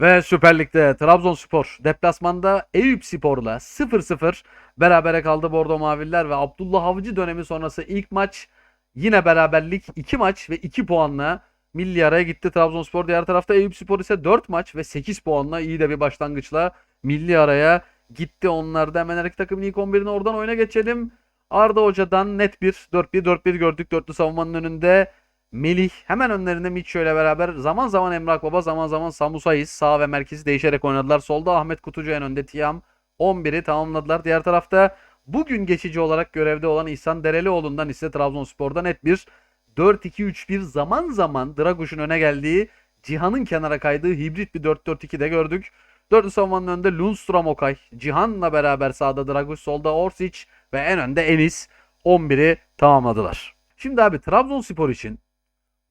Ve Süper Lig'de Trabzonspor deplasmanda Eyüp Spor'la 0-0 berabere kaldı Bordo Maviller ve Abdullah Avcı dönemi sonrası ilk maç yine beraberlik 2 maç ve 2 puanla milli araya gitti Trabzonspor. Diğer tarafta Eyüp Spor ise 4 maç ve 8 puanla iyi de bir başlangıçla milli araya gitti. Onlar da hemen takımın ilk 11'ini oradan oyuna geçelim. Arda Hoca'dan net bir 4-1 4-1 gördük. Dörtlü savunmanın önünde Melih hemen önlerinde Mitcho ile beraber zaman zaman Emrah Baba zaman zaman Samu Sayız sağ ve merkezi değişerek oynadılar. Solda Ahmet Kutucu en önde Tiam 11'i tamamladılar. Diğer tarafta bugün geçici olarak görevde olan İhsan Derelioğlu'ndan ise Trabzonspor'da net bir 4-2-3-1 zaman zaman Draguş'un öne geldiği Cihan'ın kenara kaydığı hibrit bir 4-4-2 de gördük. Dörtlü savunmanın önünde Lundstrom Okay, Cihan'la beraber sağda Draguş, solda Orsic ve en önde Enis 11'i tamamladılar. Şimdi abi Trabzonspor için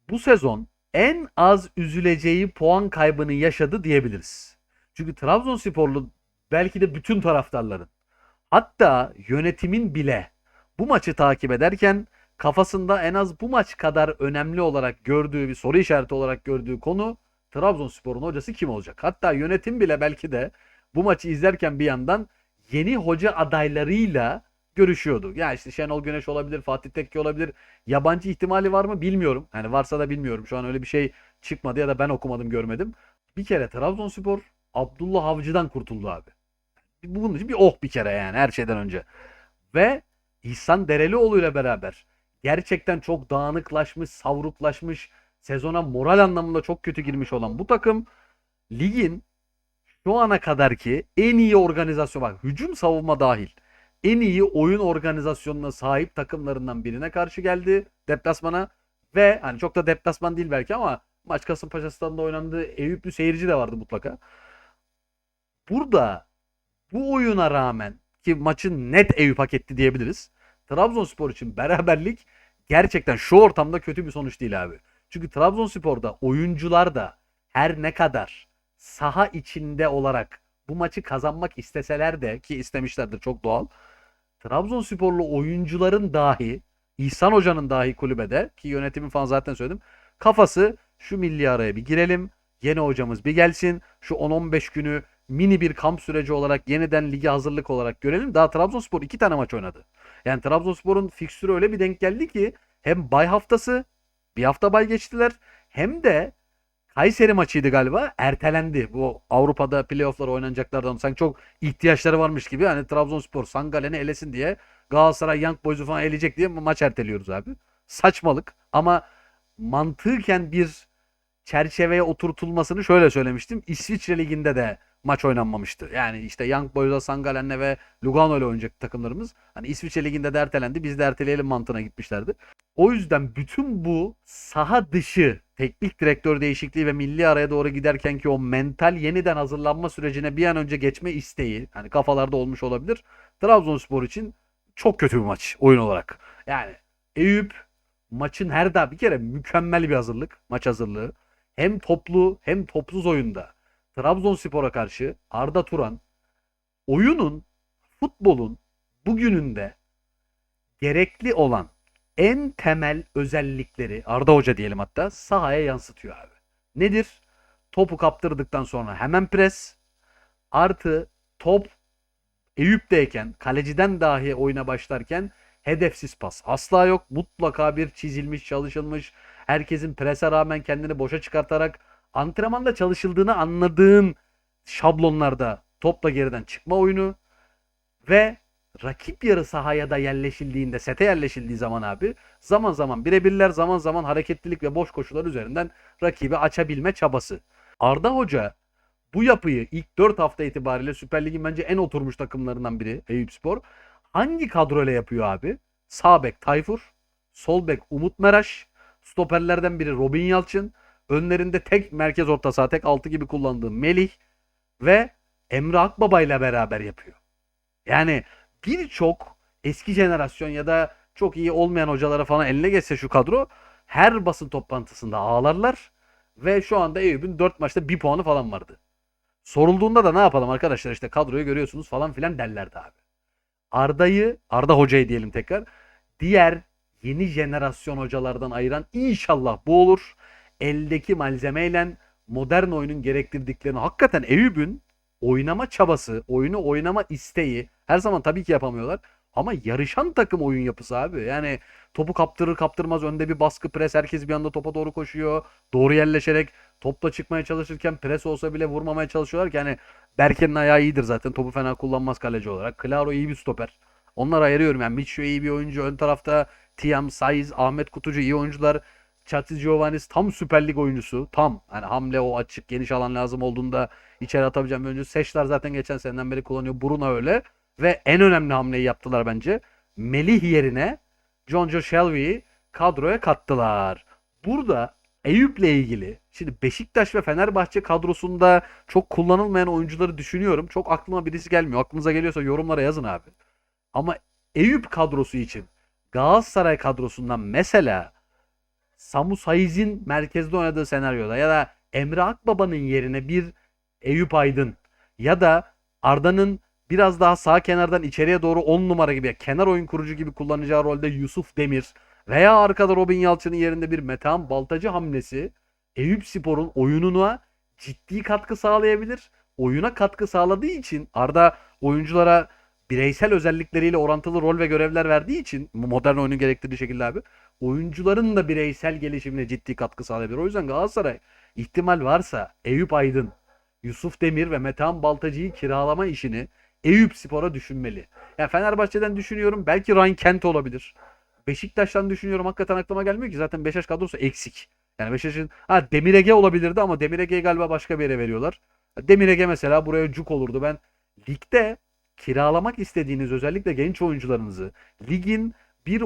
bu sezon en az üzüleceği puan kaybını yaşadı diyebiliriz. Çünkü Trabzonsporlu belki de bütün taraftarların hatta yönetimin bile bu maçı takip ederken kafasında en az bu maç kadar önemli olarak gördüğü bir soru işareti olarak gördüğü konu Trabzonspor'un hocası kim olacak? Hatta yönetim bile belki de bu maçı izlerken bir yandan yeni hoca adaylarıyla görüşüyordu. Ya işte Şenol Güneş olabilir, Fatih Tekke olabilir. Yabancı ihtimali var mı bilmiyorum. Hani varsa da bilmiyorum. Şu an öyle bir şey çıkmadı ya da ben okumadım görmedim. Bir kere Trabzonspor Abdullah Avcı'dan kurtuldu abi. Bunun için bir oh bir kere yani her şeyden önce. Ve İhsan Derelioğlu ile beraber gerçekten çok dağınıklaşmış, savruklaşmış, sezona moral anlamında çok kötü girmiş olan bu takım ligin şu ana kadarki en iyi organizasyon bak hücum savunma dahil en iyi oyun organizasyonuna sahip takımlarından birine karşı geldi deplasmana ve hani çok da deplasman değil belki ama maç Kasımpaşa stadında oynandığı Eyüplü seyirci de vardı mutlaka. Burada bu oyuna rağmen ki maçın net Eyüp hak etti diyebiliriz. Trabzonspor için beraberlik gerçekten şu ortamda kötü bir sonuç değil abi. Çünkü Trabzonspor'da oyuncular da her ne kadar saha içinde olarak bu maçı kazanmak isteseler de ki istemişlerdir çok doğal. Trabzonsporlu oyuncuların dahi İhsan Hoca'nın dahi kulübede ki yönetimin falan zaten söyledim. Kafası şu milli araya bir girelim. Yeni hocamız bir gelsin. Şu 10-15 günü mini bir kamp süreci olarak yeniden lige hazırlık olarak görelim. Daha Trabzonspor iki tane maç oynadı. Yani Trabzonspor'un fikstürü öyle bir denk geldi ki hem bay haftası bir hafta bay geçtiler hem de Kayseri maçıydı galiba. Ertelendi. Bu Avrupa'da playoff'lar oynanacaklardan sanki çok ihtiyaçları varmış gibi. Hani Trabzonspor Sangalen'i elesin diye Galatasaray Young Boys'u falan eleyecek diye maç erteliyoruz abi. Saçmalık. Ama mantıken bir çerçeveye oturtulmasını şöyle söylemiştim. İsviçre Ligi'nde de maç oynanmamıştı. Yani işte Young Boys'la Sangalen'le ve Lugano ile oynayacak takımlarımız. Hani İsviçre Ligi'nde de ertelendi. Biz de erteleyelim mantığına gitmişlerdi. O yüzden bütün bu saha dışı teknik direktör değişikliği ve milli araya doğru giderken ki o mental yeniden hazırlanma sürecine bir an önce geçme isteği hani kafalarda olmuş olabilir. Trabzonspor için çok kötü bir maç oyun olarak. Yani Eyüp maçın her daha bir kere mükemmel bir hazırlık, maç hazırlığı. Hem toplu hem topsuz oyunda. Trabzonspor'a karşı Arda Turan oyunun, futbolun bugününde gerekli olan en temel özellikleri Arda Hoca diyelim hatta sahaya yansıtıyor abi. Nedir? Topu kaptırdıktan sonra hemen pres artı top Eyüp'teyken kaleciden dahi oyuna başlarken hedefsiz pas. Asla yok. Mutlaka bir çizilmiş, çalışılmış, herkesin prese rağmen kendini boşa çıkartarak antrenmanda çalışıldığını anladığın şablonlarda topla geriden çıkma oyunu ve rakip yarı sahaya da yerleşildiğinde, sete yerleşildiği zaman abi zaman zaman birebirler, zaman zaman hareketlilik ve boş koşular üzerinden rakibi açabilme çabası. Arda Hoca bu yapıyı ilk 4 hafta itibariyle Süper Lig'in bence en oturmuş takımlarından biri Eyüpspor. Hangi kadroyla yapıyor abi? Sağ bek Tayfur, sol bek Umut Meraş, stoperlerden biri Robin Yalçın, önlerinde tek merkez orta saha, tek altı gibi kullandığı Melih ve Emre Akbaba ile beraber yapıyor. Yani birçok eski jenerasyon ya da çok iyi olmayan hocalara falan eline geçse şu kadro her basın toplantısında ağlarlar ve şu anda Eyüp'ün 4 maçta 1 puanı falan vardı. Sorulduğunda da ne yapalım arkadaşlar işte kadroyu görüyorsunuz falan filan derlerdi abi. Arda'yı, Arda hocayı diyelim tekrar. Diğer yeni jenerasyon hocalardan ayıran inşallah bu olur. Eldeki malzemeyle modern oyunun gerektirdiklerini hakikaten Eyüp'ün oynama çabası, oyunu oynama isteği her zaman tabii ki yapamıyorlar. Ama yarışan takım oyun yapısı abi. Yani topu kaptırır kaptırmaz önde bir baskı pres herkes bir anda topa doğru koşuyor. Doğru yerleşerek topla çıkmaya çalışırken pres olsa bile vurmamaya çalışıyorlar ki yani Berke'nin ayağı iyidir zaten. Topu fena kullanmaz kaleci olarak. Claro iyi bir stoper. Onları ayırıyorum yani. Mitchell iyi bir oyuncu. Ön tarafta Tiam, Saiz, Ahmet Kutucu iyi oyuncular. Chati Giovannis tam Süper Lig oyuncusu. Tam. Hani hamle o açık geniş alan lazım olduğunda içeri atabileceğim bir oyuncu. Seçler zaten geçen seneden beri kullanıyor. Bruno öyle. Ve en önemli hamleyi yaptılar bence. Melih yerine John Joe Shelby'yi kadroya kattılar. Burada Eyüp'le ilgili şimdi Beşiktaş ve Fenerbahçe kadrosunda çok kullanılmayan oyuncuları düşünüyorum. Çok aklıma birisi gelmiyor. Aklınıza geliyorsa yorumlara yazın abi. Ama Eyüp kadrosu için Galatasaray kadrosundan mesela Samu Saiz'in merkezde oynadığı senaryoda ya da Emre Akbaba'nın yerine bir Eyüp Aydın ya da Arda'nın biraz daha sağ kenardan içeriye doğru 10 numara gibi kenar oyun kurucu gibi kullanacağı rolde Yusuf Demir veya arkada Robin Yalçın'ın yerinde bir Metehan Baltacı hamlesi Eyüp Spor'un oyununa ciddi katkı sağlayabilir. Oyuna katkı sağladığı için Arda oyunculara bireysel özellikleriyle orantılı rol ve görevler verdiği için modern oyunun gerektirdiği şekilde abi oyuncuların da bireysel gelişimine ciddi katkı sağlayabilir. O yüzden Galatasaray ihtimal varsa Eyüp Aydın, Yusuf Demir ve Metehan Baltacı'yı kiralama işini Eyüp Spor'a düşünmeli. Yani Fenerbahçe'den düşünüyorum. Belki Ryan Kent olabilir. Beşiktaş'tan düşünüyorum. Hakikaten aklıma gelmiyor ki. Zaten Beşiktaş kadrosu eksik. Yani Beşiktaş'ın ha Demir Ege olabilirdi ama Demir Ege'yi galiba başka bir yere veriyorlar. Demir Ege mesela buraya cuk olurdu. Ben ligde kiralamak istediğiniz özellikle genç oyuncularınızı ligin bir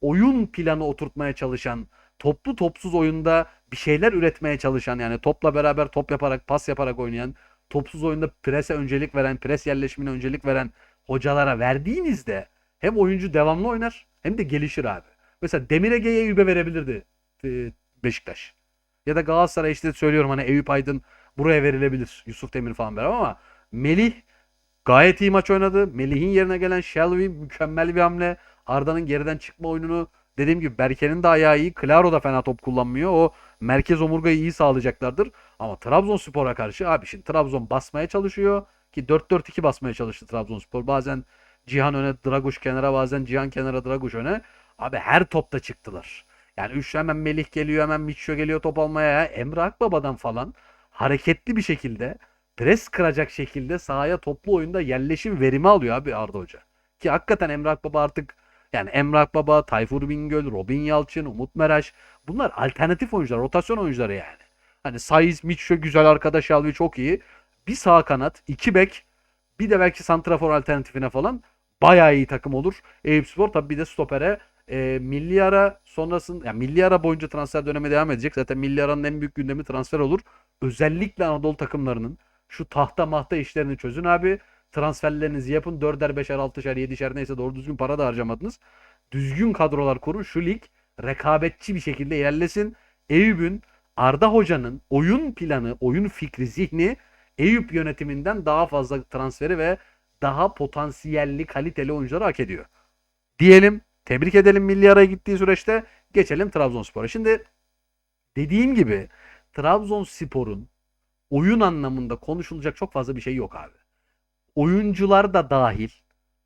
oyun planı oturtmaya çalışan, toplu topsuz oyunda bir şeyler üretmeye çalışan yani topla beraber top yaparak, pas yaparak oynayan, topsuz oyunda prese öncelik veren, pres yerleşimine öncelik veren hocalara verdiğinizde hem oyuncu devamlı oynar hem de gelişir abi. Mesela Demir Ege'ye Eyüp'e verebilirdi e, Beşiktaş. Ya da Galatasaray işte söylüyorum hani Eyüp Aydın buraya verilebilir. Yusuf Demir falan beraber ama Melih gayet iyi maç oynadı. Melih'in yerine gelen Shelby mükemmel bir hamle. Arda'nın geriden çıkma oyununu dediğim gibi Berke'nin de ayağı iyi. Claro da fena top kullanmıyor. O merkez omurgayı iyi sağlayacaklardır. Ama Trabzonspor'a karşı abi şimdi Trabzon basmaya çalışıyor. Ki 4-4-2 basmaya çalıştı Trabzonspor. Bazen Cihan öne, Draguş kenara bazen Cihan kenara, Draguş öne. Abi her topta çıktılar. Yani üçlü hemen Melih geliyor hemen Mitcho geliyor top almaya. Emre Akbaba'dan falan hareketli bir şekilde pres kıracak şekilde sahaya toplu oyunda yerleşim verimi alıyor abi Arda Hoca. Ki hakikaten Emre Akbaba artık yani Emre Akbaba, Tayfur Bingöl, Robin Yalçın, Umut Meraş bunlar alternatif oyuncular, rotasyon oyuncuları yani. Hani Saiz, Mitcho güzel arkadaş Alvi çok iyi. Bir sağ kanat, iki bek, bir de belki santrafor alternatifine falan bayağı iyi takım olur. Eyüp Spor tabii bir de stopere e, milli ara sonrasında yani milli boyunca transfer dönemi devam edecek. Zaten milli en büyük gündemi transfer olur. Özellikle Anadolu takımlarının şu tahta mahta işlerini çözün abi. Transferlerinizi yapın. 4'er, 5'er, 6'şer, 7'şer neyse doğru düzgün para da harcamadınız. Düzgün kadrolar kurun. Şu lig rekabetçi bir şekilde ilerlesin. Eyüp'ün Arda Hoca'nın oyun planı, oyun fikri, zihni Eyüp yönetiminden daha fazla transferi ve daha potansiyelli, kaliteli oyuncuları hak ediyor. Diyelim, tebrik edelim milli araya gittiği süreçte. Geçelim Trabzonspor'a. Şimdi dediğim gibi Trabzonspor'un oyun anlamında konuşulacak çok fazla bir şey yok abi. Oyuncular da dahil.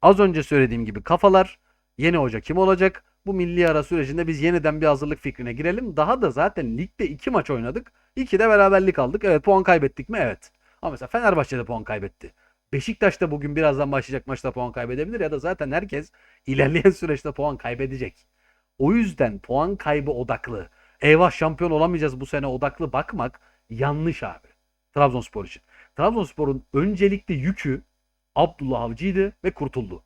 Az önce söylediğim gibi kafalar. Yeni hoca kim olacak? Bu milli ara sürecinde biz yeniden bir hazırlık fikrine girelim. Daha da zaten ligde iki maç oynadık. İki de beraberlik aldık. Evet puan kaybettik mi? Evet. Ama mesela Fenerbahçe de puan kaybetti. Beşiktaş da bugün birazdan başlayacak maçta puan kaybedebilir ya da zaten herkes ilerleyen süreçte puan kaybedecek. O yüzden puan kaybı odaklı. Eyvah şampiyon olamayacağız bu sene odaklı bakmak yanlış abi. Trabzonspor için. Trabzonspor'un öncelikli yükü Abdullah Avcı'ydı ve kurtuldu.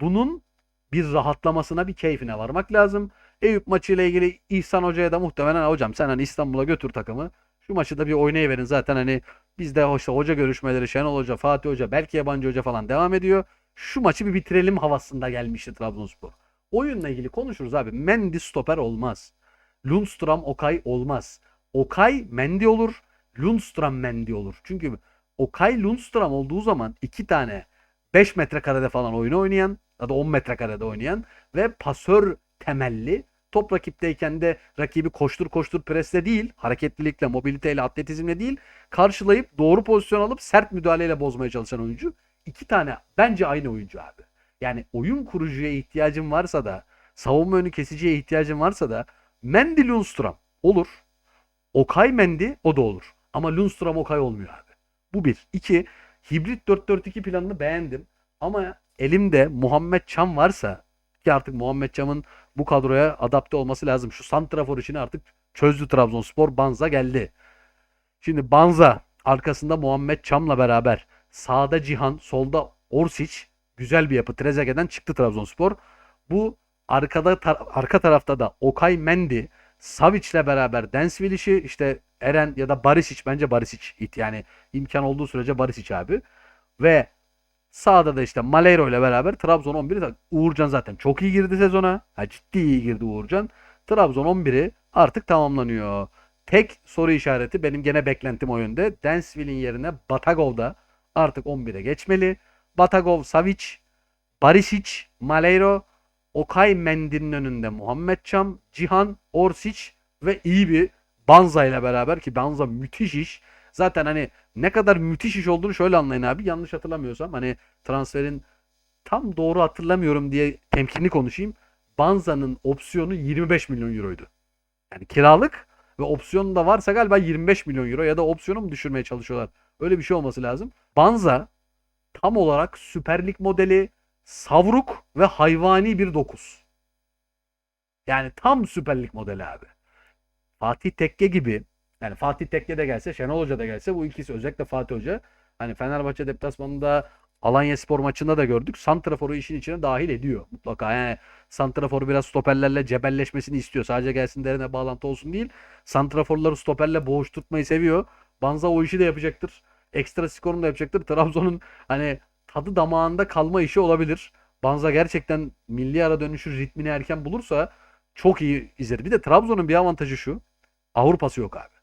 Bunun bir rahatlamasına bir keyfine varmak lazım. Eyüp maçıyla ilgili İhsan Hoca'ya da muhtemelen hocam sen hani İstanbul'a götür takımı. Şu maçı da bir oynayıverin zaten hani bizde işte hoca görüşmeleri Şenol Hoca, Fatih Hoca, belki yabancı hoca falan devam ediyor. Şu maçı bir bitirelim havasında gelmişti Trabzonspor. Oyunla ilgili konuşuruz abi. Mendy stoper olmaz. Lundstram Okay olmaz. Okay Mendy olur. Lundstram Mendy olur. Çünkü Okay Lundstram olduğu zaman iki tane 5 metrekarede falan oyunu oynayan ya da 10 metrekarede oynayan ve pasör temelli Top rakipteyken de rakibi koştur koştur presle değil, hareketlilikle, mobiliteyle, atletizmle değil, karşılayıp doğru pozisyon alıp sert müdahaleyle bozmaya çalışan oyuncu. İki tane bence aynı oyuncu abi. Yani oyun kurucuya ihtiyacın varsa da, savunma önü kesiciye ihtiyacın varsa da Mendy Lundstram olur. Okay Mendy o da olur. Ama Lundstram Okay olmuyor abi. Bu bir. İki, hibrit 4-4-2 planını beğendim. Ama elimde Muhammed Çam varsa ki artık Muhammed Çam'ın bu kadroya adapte olması lazım. Şu santrafor işini artık çözdü Trabzonspor. Banza geldi. Şimdi Banza arkasında Muhammed Çam'la beraber sağda Cihan, solda Orsic güzel bir yapı. Trezeguet'den çıktı Trabzonspor. Bu arkada tar- arka tarafta da Okay Mendy, Savic'le beraber Densville'işi işte Eren ya da Barisic bence Barisic it yani imkan olduğu sürece Barisic abi. Ve sağda da işte Malero ile beraber Trabzon 11'i de Uğurcan zaten çok iyi girdi sezona. Ha, ciddi iyi girdi Uğurcan. Trabzon 11'i artık tamamlanıyor. Tek soru işareti benim gene beklentim o yönde. Densville'in yerine Batagov da artık 11'e geçmeli. Batagov, Savic, Barisic, Malero, Okay Mendy'nin önünde Muhammed Çam, Cihan, Orsic ve iyi bir Banza ile beraber ki Banza müthiş iş. Zaten hani ne kadar müthiş iş olduğunu şöyle anlayın abi. Yanlış hatırlamıyorsam hani transferin tam doğru hatırlamıyorum diye temkinli konuşayım. Banza'nın opsiyonu 25 milyon euroydu. Yani kiralık ve opsiyonu da varsa galiba 25 milyon euro ya da opsiyonu mu düşürmeye çalışıyorlar? Öyle bir şey olması lazım. Banza tam olarak Süper Lig modeli savruk ve hayvani bir dokuz. Yani tam Süper Lig modeli abi. Fatih Tekke gibi yani Fatih Tekke de gelse Şenol Hoca da gelse bu ikisi özellikle Fatih Hoca hani Fenerbahçe deplasmanında Alanya Spor maçında da gördük. Santrafor'u işin içine dahil ediyor mutlaka. Yani Santrafor biraz stoperlerle cebelleşmesini istiyor. Sadece gelsin derine bağlantı olsun değil. Santraforları stoperle boğuşturtmayı seviyor. Banza o işi de yapacaktır. Ekstra skorunu da yapacaktır. Trabzon'un hani tadı damağında kalma işi olabilir. Banza gerçekten milli ara dönüşü ritmini erken bulursa çok iyi izler. Bir de Trabzon'un bir avantajı şu. Avrupa'sı yok abi.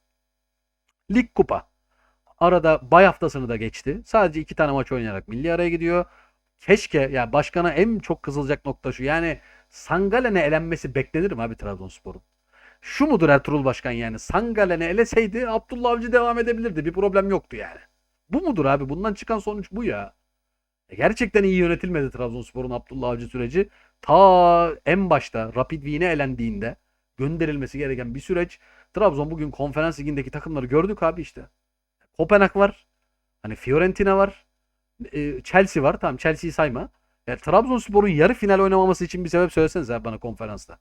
Lig kupa. Arada bay haftasını da geçti. Sadece iki tane maç oynayarak milli araya gidiyor. Keşke ya yani başkana en çok kızılacak nokta şu. Yani Sangalen'e elenmesi beklenir mi abi Trabzonspor'un? Şu mudur Ertuğrul Başkan yani? Sangalen'e eleseydi Abdullah Avcı devam edebilirdi. Bir problem yoktu yani. Bu mudur abi? Bundan çıkan sonuç bu ya. E gerçekten iyi yönetilmedi Trabzonspor'un Abdullah Avcı süreci. Ta en başta Rapid Wien'e elendiğinde gönderilmesi gereken bir süreç. Trabzon bugün konferans ligindeki takımları gördük abi işte. Kopenhag var. Hani Fiorentina var. e, Chelsea var. Tamam Chelsea'yi sayma. Yani Trabzonspor'un yarı final oynamaması için bir sebep söylesenize bana konferansta.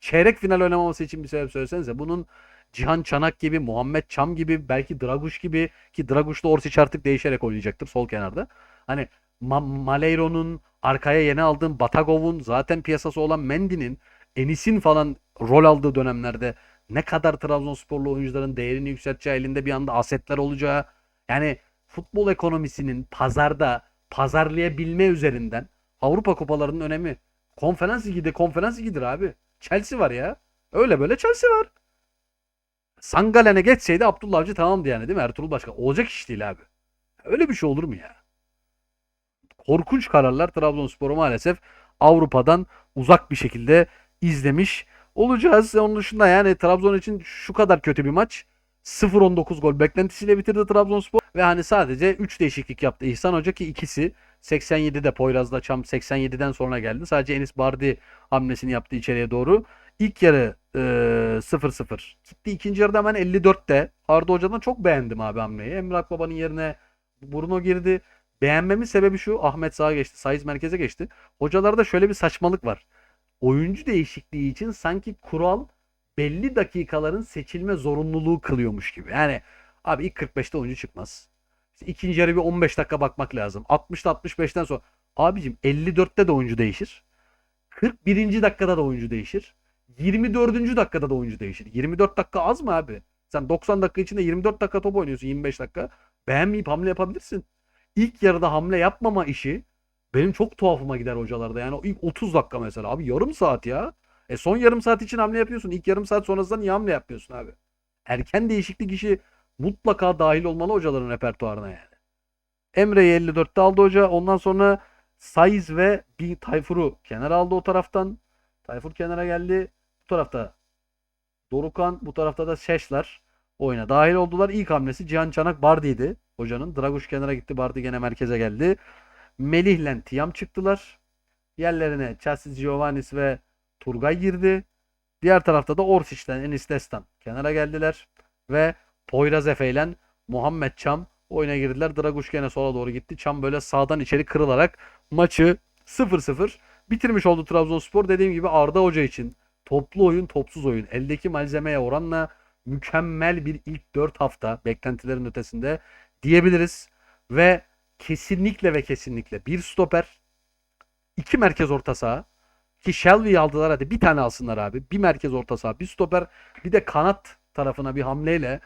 Çeyrek final oynamaması için bir sebep söylesenize. Bunun Cihan Çanak gibi, Muhammed Çam gibi, belki Draguş gibi ki Draguş'la Orsic artık değişerek oynayacaktır sol kenarda. Hani Ma- Maleyro'nun arkaya yeni aldığın Batagov'un zaten piyasası olan Mendy'nin Enis'in falan rol aldığı dönemlerde ne kadar Trabzonsporlu oyuncuların değerini yükselteceği elinde bir anda asetler olacağı yani futbol ekonomisinin pazarda pazarlayabilme üzerinden Avrupa kupalarının önemi. Konferans ligi de konferans ligidir abi. Chelsea var ya. Öyle böyle Chelsea var. Sangalen'e geçseydi Abdullah Avcı tamamdı yani değil mi Ertuğrul Başkan? Olacak iş değil abi. Öyle bir şey olur mu ya? Korkunç kararlar Trabzonspor'u maalesef Avrupa'dan uzak bir şekilde izlemiş olacağız. Onun dışında yani Trabzon için şu kadar kötü bir maç. 0-19 gol beklentisiyle bitirdi Trabzonspor ve hani sadece 3 değişiklik yaptı İhsan Hoca ki ikisi 87'de Poyraz'da Çam 87'den sonra geldi. Sadece Enis Bardi hamlesini yaptı içeriye doğru. İlk yarı e, 0-0. Gitti ikinci yarıda hemen 54'te. Arda Hoca'dan çok beğendim abi hamleyi. Emre Akbaba'nın yerine Bruno girdi. Beğenmemin sebebi şu. Ahmet sağa geçti. Saiz merkeze geçti. Hocalarda şöyle bir saçmalık var. Oyuncu değişikliği için sanki kural belli dakikaların seçilme zorunluluğu kılıyormuş gibi. Yani abi ilk 45'te oyuncu çıkmaz. İşte ikinci yarı bir 15 dakika bakmak lazım. 60'ta 65'ten sonra. Abicim 54'te de oyuncu değişir. 41. dakikada da oyuncu değişir. 24. dakikada da oyuncu değişir. 24 dakika az mı abi? Sen 90 dakika içinde 24 dakika top oynuyorsun 25 dakika. Beğenmeyip hamle yapabilirsin. İlk yarıda hamle yapmama işi benim çok tuhafıma gider hocalarda. Yani ilk 30 dakika mesela. Abi yarım saat ya. E son yarım saat için hamle yapıyorsun. İlk yarım saat sonrasında niye hamle yapmıyorsun abi? Erken değişiklik işi mutlaka dahil olmalı hocaların repertuarına yani. Emre'yi 54'te aldı hoca. Ondan sonra Saiz ve bir Tayfur'u kenara aldı o taraftan. Tayfur kenara geldi. tarafta Dorukan, bu tarafta da Şeşler oyuna dahil oldular. İlk hamlesi Cihan Çanak Bardi'ydi hocanın. Draguş kenara gitti. Bardi gene merkeze geldi. Melih'le Tiam çıktılar. Yerlerine Chelsea Giovannis ve Turgay girdi. Diğer tarafta da Orsic'ten Enis Destan kenara geldiler. Ve Poyraz Efe ile Muhammed Çam oyuna girdiler. Draguş gene sola doğru gitti. Çam böyle sağdan içeri kırılarak maçı 0-0 bitirmiş oldu Trabzonspor. Dediğim gibi Arda Hoca için toplu oyun, topsuz oyun. Eldeki malzemeye oranla mükemmel bir ilk 4 hafta beklentilerin ötesinde diyebiliriz. Ve kesinlikle ve kesinlikle bir stoper, iki merkez orta saha ki Shelby'yi aldılar hadi bir tane alsınlar abi. Bir merkez orta saha, bir stoper, bir de kanat tarafına bir hamleyle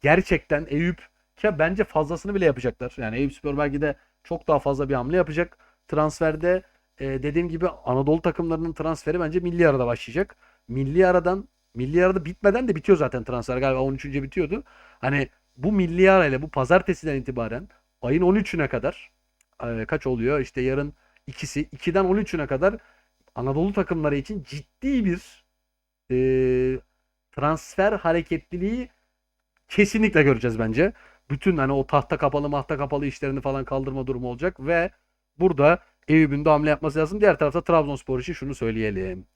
gerçekten Eyüp ki bence fazlasını bile yapacaklar. Yani Eyüp Spor belki de çok daha fazla bir hamle yapacak. Transferde e, dediğim gibi Anadolu takımlarının transferi bence milli arada başlayacak. Milli aradan milli arada bitmeden de bitiyor zaten transfer galiba 13. bitiyordu. Hani bu milli arayla bu pazartesiden itibaren ayın 13'üne kadar e, kaç oluyor? İşte yarın ikisi 2'den 13'üne kadar Anadolu takımları için ciddi bir e, transfer hareketliliği kesinlikle göreceğiz bence. Bütün hani o tahta kapalı mahta kapalı işlerini falan kaldırma durumu olacak ve burada Eyüp'ün de hamle yapması lazım. Diğer tarafta Trabzonspor için şunu söyleyelim.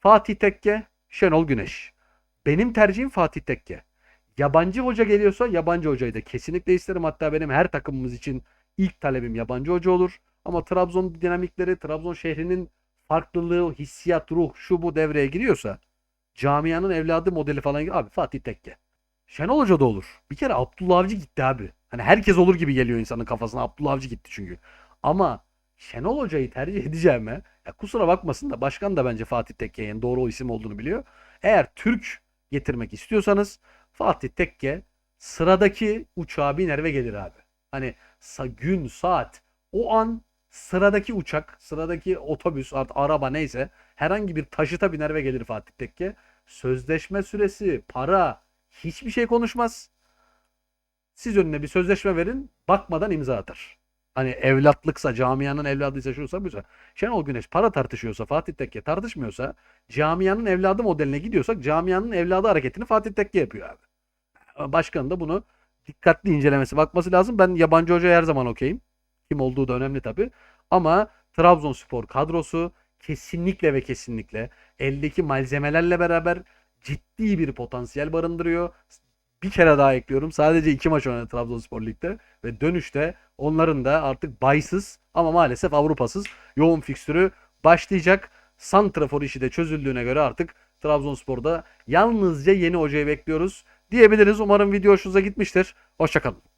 Fatih Tekke, Şenol Güneş. Benim tercihim Fatih Tekke. Yabancı hoca geliyorsa yabancı hocayı da kesinlikle isterim. Hatta benim her takımımız için ilk talebim yabancı hoca olur. Ama Trabzon dinamikleri, Trabzon şehrinin farklılığı, hissiyat, ruh, şu bu devreye giriyorsa camianın evladı modeli falan abi Fatih Tekke. Şenol Hoca da olur. Bir kere Abdullah Avcı gitti abi. Hani herkes olur gibi geliyor insanın kafasına. Abdullah Avcı gitti çünkü. Ama Şenol Hoca'yı tercih edeceğime ya kusura bakmasın da başkan da bence Fatih Tekke'nin doğru o isim olduğunu biliyor. Eğer Türk getirmek istiyorsanız Fatih Tekke sıradaki uçağa biner ve gelir abi. Hani gün, saat, o an sıradaki uçak, sıradaki otobüs, artık araba neyse herhangi bir taşıta biner ve gelir Fatih Tekke. Sözleşme süresi, para, hiçbir şey konuşmaz. Siz önüne bir sözleşme verin, bakmadan imza atar. Hani evlatlıksa, camianın evladıysa şuysa buysa. Şenol Güneş para tartışıyorsa, Fatih Tekke tartışmıyorsa, camianın evladı modeline gidiyorsak, camianın evladı hareketini Fatih Tekke yapıyor abi. Başkanın da bunu dikkatli incelemesi, bakması lazım. Ben yabancı hocaya her zaman okeyim. Kim olduğu da önemli tabii. Ama Trabzonspor kadrosu kesinlikle ve kesinlikle eldeki malzemelerle beraber ciddi bir potansiyel barındırıyor. Bir kere daha ekliyorum. Sadece iki maç oynadı Trabzonspor Lig'de ve dönüşte onların da artık baysız ama maalesef Avrupasız yoğun fikstürü başlayacak. Santrafor işi de çözüldüğüne göre artık Trabzonspor'da yalnızca yeni hocayı bekliyoruz diyebiliriz. Umarım video hoşunuza gitmiştir. Hoşçakalın.